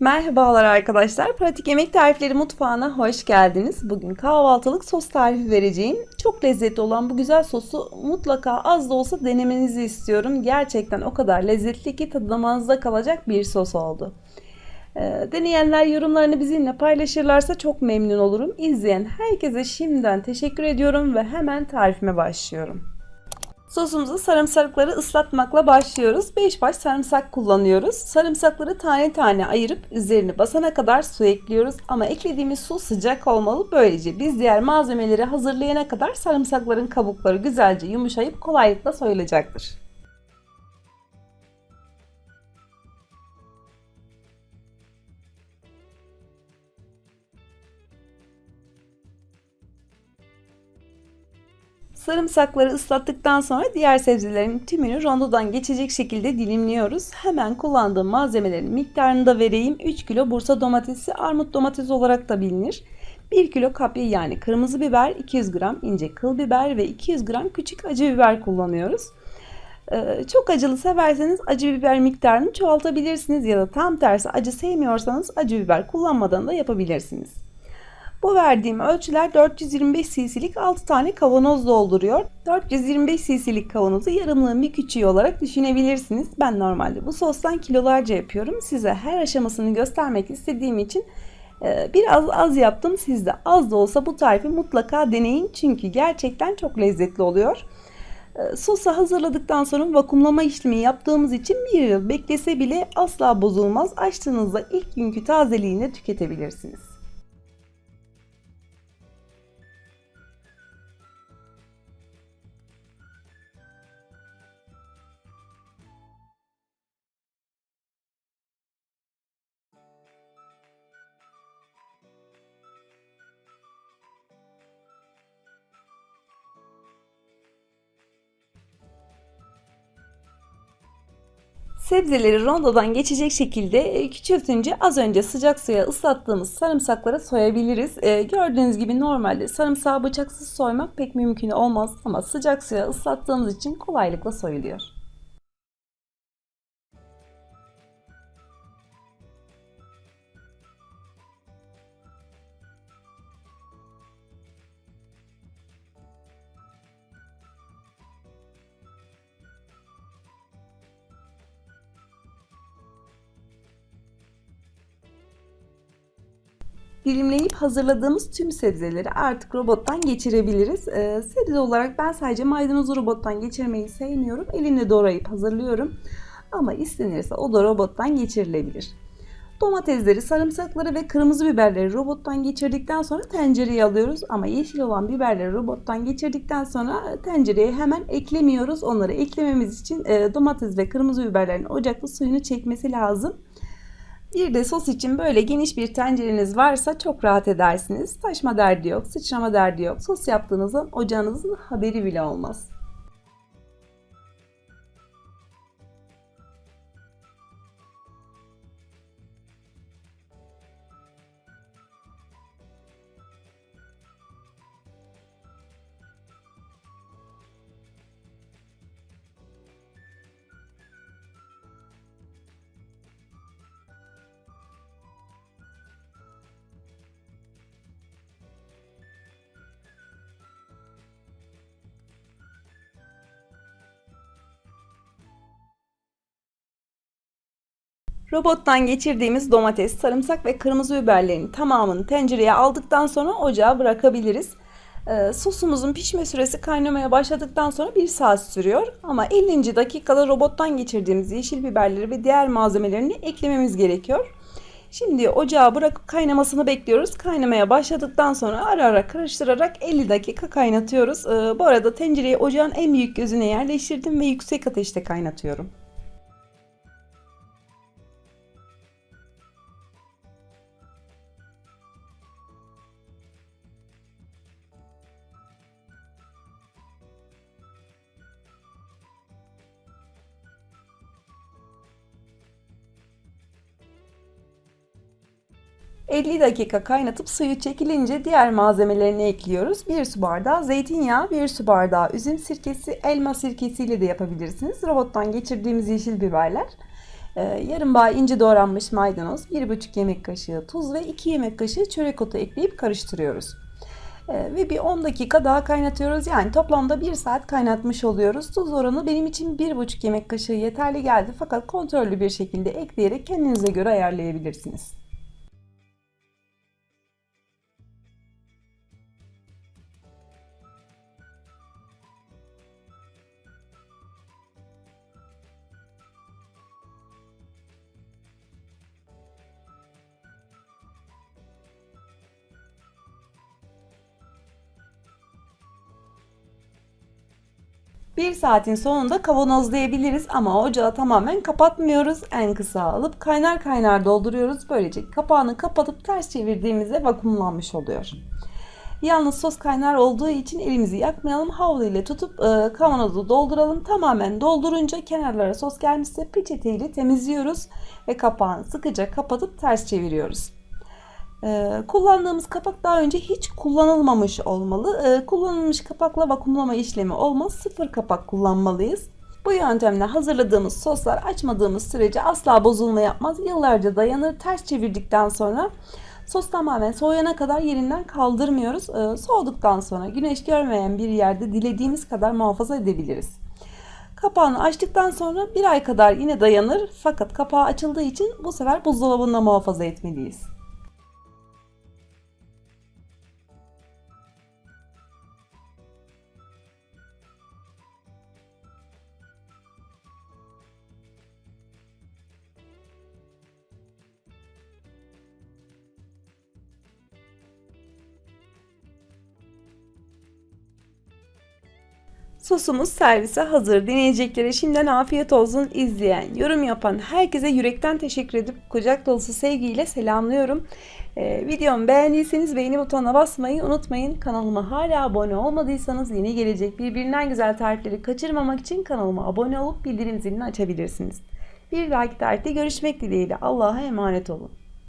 Merhabalar arkadaşlar. Pratik Yemek Tarifleri Mutfağı'na hoş geldiniz. Bugün kahvaltılık sos tarifi vereceğim. Çok lezzetli olan bu güzel sosu mutlaka az da olsa denemenizi istiyorum. Gerçekten o kadar lezzetli ki tadı damağınızda kalacak bir sos oldu. Ee, Deneyenler yorumlarını bizimle paylaşırlarsa çok memnun olurum. İzleyen herkese şimdiden teşekkür ediyorum ve hemen tarifime başlıyorum. Sosumuzu sarımsakları ıslatmakla başlıyoruz. 5 baş sarımsak kullanıyoruz. Sarımsakları tane tane ayırıp üzerini basana kadar su ekliyoruz. Ama eklediğimiz su sıcak olmalı. Böylece biz diğer malzemeleri hazırlayana kadar sarımsakların kabukları güzelce yumuşayıp kolaylıkla soyulacaktır. Sarımsakları ıslattıktan sonra diğer sebzelerin tümünü rondodan geçecek şekilde dilimliyoruz. Hemen kullandığım malzemelerin miktarını da vereyim. 3 kilo Bursa domatesi, armut domatesi olarak da bilinir. 1 kilo kapya yani kırmızı biber, 200 gram ince kıl biber ve 200 gram küçük acı biber kullanıyoruz. Ee, çok acılı severseniz acı biber miktarını çoğaltabilirsiniz ya da tam tersi acı sevmiyorsanız acı biber kullanmadan da yapabilirsiniz. Bu verdiğim ölçüler 425 cc'lik 6 tane kavanoz dolduruyor. 425 cc'lik kavanozu yarımlığın bir küçüğü olarak düşünebilirsiniz. Ben normalde bu sostan kilolarca yapıyorum. Size her aşamasını göstermek istediğim için e, biraz az yaptım. Siz de az da olsa bu tarifi mutlaka deneyin. Çünkü gerçekten çok lezzetli oluyor. E, sosu hazırladıktan sonra vakumlama işlemi yaptığımız için bir yıl beklese bile asla bozulmaz. Açtığınızda ilk günkü tazeliğinde tüketebilirsiniz. Sebzeleri rondodan geçecek şekilde e, küçültünce az önce sıcak suya ıslattığımız sarımsaklara soyabiliriz. Ee, gördüğünüz gibi normalde sarımsağı bıçaksız soymak pek mümkün olmaz ama sıcak suya ıslattığımız için kolaylıkla soyuluyor. Dilimleyip hazırladığımız tüm sebzeleri artık robottan geçirebiliriz. Ee, sebze olarak ben sadece maydanozu robottan geçirmeyi sevmiyorum. Elimle doğrayıp hazırlıyorum. Ama istenirse o da robottan geçirilebilir. Domatesleri, sarımsakları ve kırmızı biberleri robottan geçirdikten sonra tencereye alıyoruz. Ama yeşil olan biberleri robottan geçirdikten sonra tencereye hemen eklemiyoruz. Onları eklememiz için e, domates ve kırmızı biberlerin ocakta suyunu çekmesi lazım. Bir de sos için böyle geniş bir tencereniz varsa çok rahat edersiniz. Taşma derdi yok, sıçrama derdi yok. Sos yaptığınızın ocağınızın haberi bile olmaz. Robottan geçirdiğimiz domates, sarımsak ve kırmızı biberlerin tamamını tencereye aldıktan sonra ocağa bırakabiliriz. Ee, sosumuzun pişme süresi kaynamaya başladıktan sonra 1 saat sürüyor. Ama 50. dakikada robottan geçirdiğimiz yeşil biberleri ve diğer malzemelerini eklememiz gerekiyor. Şimdi ocağa bırakıp kaynamasını bekliyoruz. Kaynamaya başladıktan sonra ara ara karıştırarak 50 dakika kaynatıyoruz. Ee, bu arada tencereyi ocağın en büyük gözüne yerleştirdim ve yüksek ateşte kaynatıyorum. ...50 dakika kaynatıp suyu çekilince diğer malzemelerini ekliyoruz. 1 su bardağı zeytinyağı, 1 su bardağı üzüm sirkesi, elma sirkesiyle de yapabilirsiniz. Robottan geçirdiğimiz yeşil biberler. Ee, yarım bağ ince doğranmış maydanoz, 1,5 yemek kaşığı tuz ve 2 yemek kaşığı çörek otu ekleyip karıştırıyoruz. Ee, ve bir 10 dakika daha kaynatıyoruz. Yani toplamda 1 saat kaynatmış oluyoruz. Tuz oranı benim için 1,5 yemek kaşığı yeterli geldi. Fakat kontrollü bir şekilde ekleyerek kendinize göre ayarlayabilirsiniz. Bir saatin sonunda kavanozlayabiliriz ama ocağı tamamen kapatmıyoruz. En kısa alıp kaynar kaynar dolduruyoruz. Böylece kapağını kapatıp ters çevirdiğimizde vakumlanmış oluyor. Yalnız sos kaynar olduğu için elimizi yakmayalım. Havlu ile tutup e, kavanozu dolduralım. Tamamen doldurunca kenarlara sos gelmişse peçeteyle temizliyoruz ve kapağını sıkıca kapatıp ters çeviriyoruz. Ee, kullandığımız kapak daha önce hiç kullanılmamış olmalı. Ee, kullanılmış kapakla vakumlama işlemi olmaz. Sıfır kapak kullanmalıyız. Bu yöntemle hazırladığımız soslar açmadığımız sürece asla bozulma yapmaz. Yıllarca dayanır. Ters çevirdikten sonra sos tamamen soğuyana kadar yerinden kaldırmıyoruz. Ee, soğuduktan sonra güneş görmeyen bir yerde dilediğimiz kadar muhafaza edebiliriz. Kapağını açtıktan sonra bir ay kadar yine dayanır. Fakat kapağı açıldığı için bu sefer buzdolabında muhafaza etmeliyiz. Sosumuz servise hazır. Deneyeceklere şimdiden afiyet olsun. İzleyen, yorum yapan herkese yürekten teşekkür edip kucak dolusu sevgiyle selamlıyorum. Ee, videomu beğendiyseniz beğeni butonuna basmayı unutmayın. Kanalıma hala abone olmadıysanız yeni gelecek birbirinden güzel tarifleri kaçırmamak için kanalıma abone olup bildirim zilini açabilirsiniz. Bir dahaki tarihte görüşmek dileğiyle. Allah'a emanet olun.